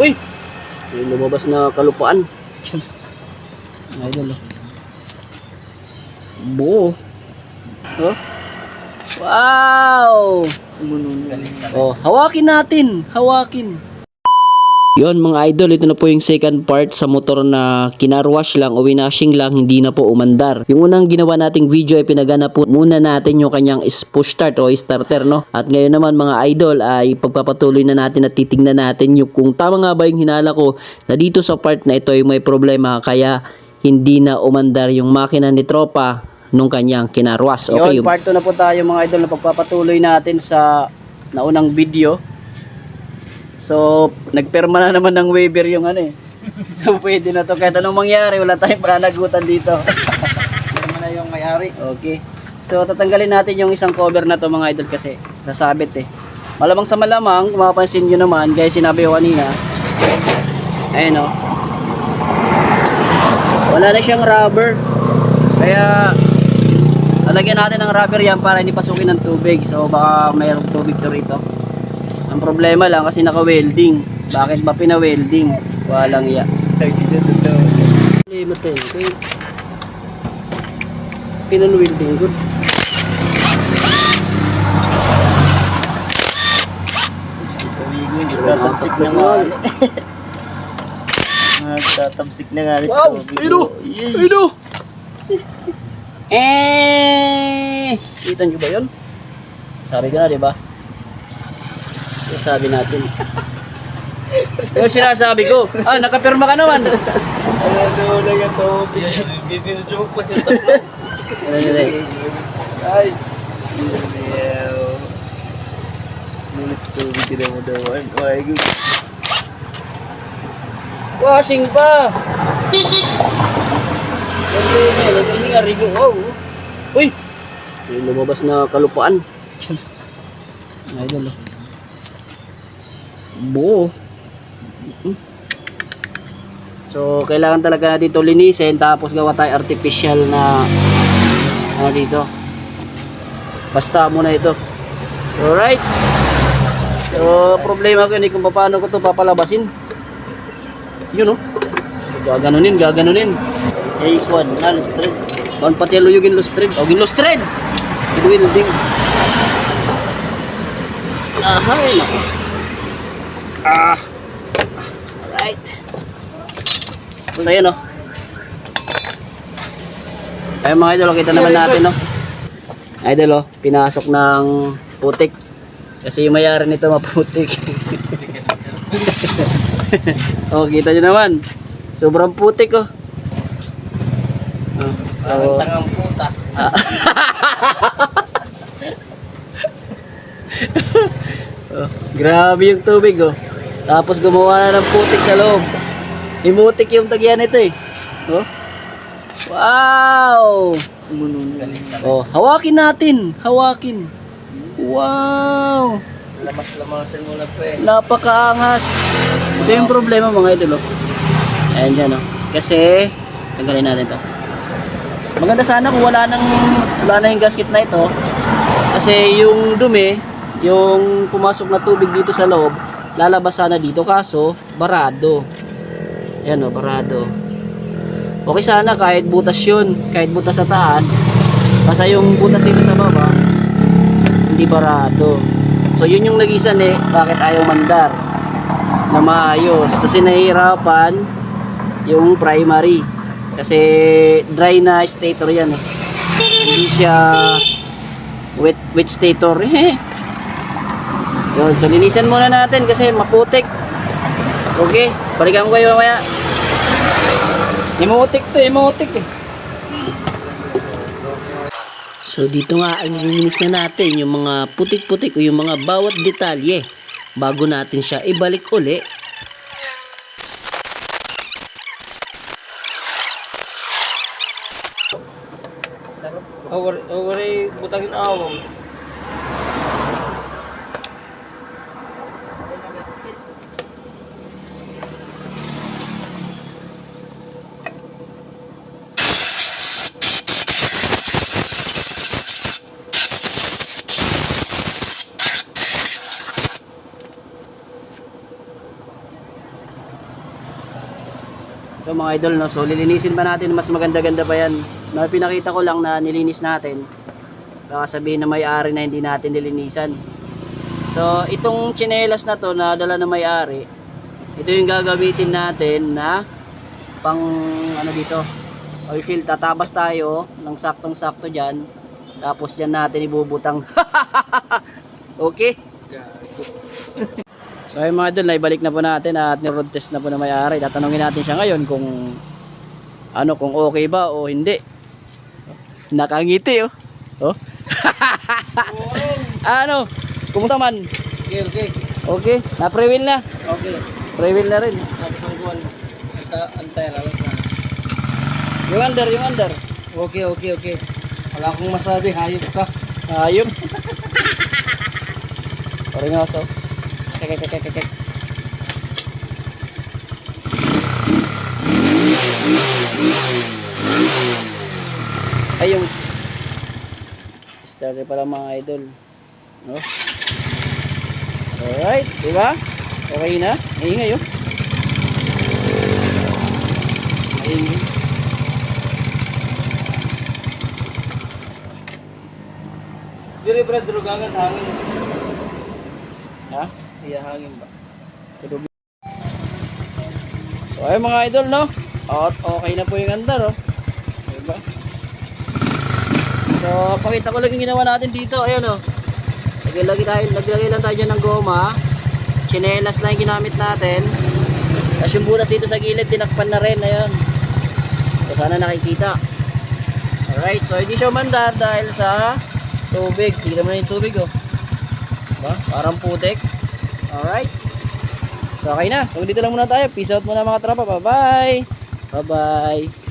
Uy! May lumabas na kalupaan. Idol. oh. Buo. Oh. Wow! Oh, hawakin natin. Hawakin. Yon mga idol, ito na po yung second part sa motor na kinarwash lang o winashing lang, hindi na po umandar. Yung unang ginawa nating video ay pinagana po muna natin yung kanyang push start o starter no. At ngayon naman mga idol ay pagpapatuloy na natin at titingnan natin yung kung tama nga ba yung hinala ko na dito sa part na ito ay may problema kaya hindi na umandar yung makina ni tropa nung kanyang kinarwas. Okay. Yun, part 2 na po tayo mga idol na pagpapatuloy natin sa naunang video. So, nagperma na naman ng waiver yung ano eh. So, pwede na to. Kahit anong mangyari, wala tayong pananagutan dito. Ano na yung may-ari? Okay. So, tatanggalin natin yung isang cover na to mga idol kasi sasabit eh. Malamang sa malamang, kung mapapansin nyo naman, gaya sinabi ko kanina, ayun o. Wala na siyang rubber. Kaya, lalagyan natin ng rubber yan para hindi pasukin ng tubig. So, baka mayroong tubig to rito. Ang problema lang kasi naka-welding. Bakit ba pina-welding? Walang iya. Limit eh. Okay. Pinan-welding good. Nagtatamsik na nga. Nagtatamsik na nga. Wow! Ayun o! Yes. Ayun o! Eh! Kita nyo ba yun? Sabi ko na, di ba? Yung sabi natin. Yung sinasabi ko, ah, nakapirma ka naman. Ano na nga to? Bibinjoke pa yung tatlo. Ano eh? Ay! Yaw. Ngunit tubig ka mo daw. Ay, God. Washing pa! Eh? nga, Rigo. Wow! Uy! May lumabas na kalupaan. Idol. Buo. So, kailangan talaga dito linisin tapos gawa tayo artificial na ano dito. Basta muna ito. Alright. So, problema ko yun eh kung paano ko to papalabasin. Yun oh. Gaganunin, gaganunin. Ay, Juan, alas thread. Bawang pati luyugin lustred. O, ginlustred! Ginuwilding. Ahay, nako. Ah. Alright. So, yun, oh. Ayun mga idol, kita naman natin, no. Idol, oh, pinasok ng putik. Kasi yung mayari nito maputik. oh, kita nyo naman. Sobrang putik, oh. Oh, Parang oh. tangang puta. Ah. oh, grabe yung tubig oh. Tapos gumawa na ng putik sa loob. Imutik yung tagyan nito eh. Oh. Wow! Oh, hawakin natin. Hawakin. Wow! Lamas-lamasin mo na pre. Napakaangas. Ito yung problema mga idol oh. Ayan dyan oh. Kasi, tanggalin natin to. Maganda sana kung wala nang wala na yung gasket na ito. Kasi yung dumi, yung pumasok na tubig dito sa loob, lalabas sana dito kaso barado. Ayan o, barado. Okay sana kahit butas yun, kahit butas sa taas. Basta yung butas dito sa baba, hindi barado. So yun yung nagisan eh, bakit ayaw mandar na maayos. Kasi nahihirapan yung primary. Kasi dry na stator yan eh. Hindi siya wet, wet stator. Eh. Yun, so linisan muna natin kasi maputik. Okay, balikan ko kayo mamaya. Imutik to, imutik eh. So dito nga ay nilinis na natin yung mga putik-putik o yung mga bawat detalye bago natin siya ibalik uli Awar, awaray butangin awam. So mga idol, no? so lilinisin pa natin mas maganda-ganda pa yan. Na pinakita ko lang na nilinis natin. Baka sabihin na may-ari na hindi natin nilinisan. So itong tsinelas na to na dala na may-ari, ito yung gagamitin natin na pang ano dito, oil seal. Tatabas tayo ng saktong-sakto dyan. Tapos dyan natin ibubutang. okay? So ayun mga idol, naibalik na po natin at ni-road test na po na may-ari. Tatanungin natin siya ngayon kung ano kung okay ba o hindi. Nakangiti oh. Oh. ano? Kumusta man? Okay, okay. Okay, na pre-wheel na. Okay. Pre-wheel na rin. Tapos ang. Anta, antay, lalas na. Yung under, yung under. Okay, okay, okay. Wala akong masabi, hayop ka. Ayun. Pare nga so. Kek kek, kek. Ayun. Starter pala mga idol. No? Alright, di ba? Okay na? Maingay oh. Maingay. Diri brad, durugangan hangin. Ha? Iya hangin ba? Tulog. So ayun mga idol no. At okay na po yung andar oh. Diba? So pakita ko lang yung ginawa natin dito. Ayun oh. Naglagay tayo, naglagay lang tayo ng goma. Chinelas lang yung ginamit natin. Tapos yung butas dito sa gilid, tinakpan na rin. Ayun. So sana nakikita. Alright, so hindi siya umandar dahil sa tubig. Tignan mo na yung tubig oh. Diba? Parang putik. Alright. So okay na. So dito lang muna tayo. Peace out muna mga tropa. Bye-bye. Bye-bye.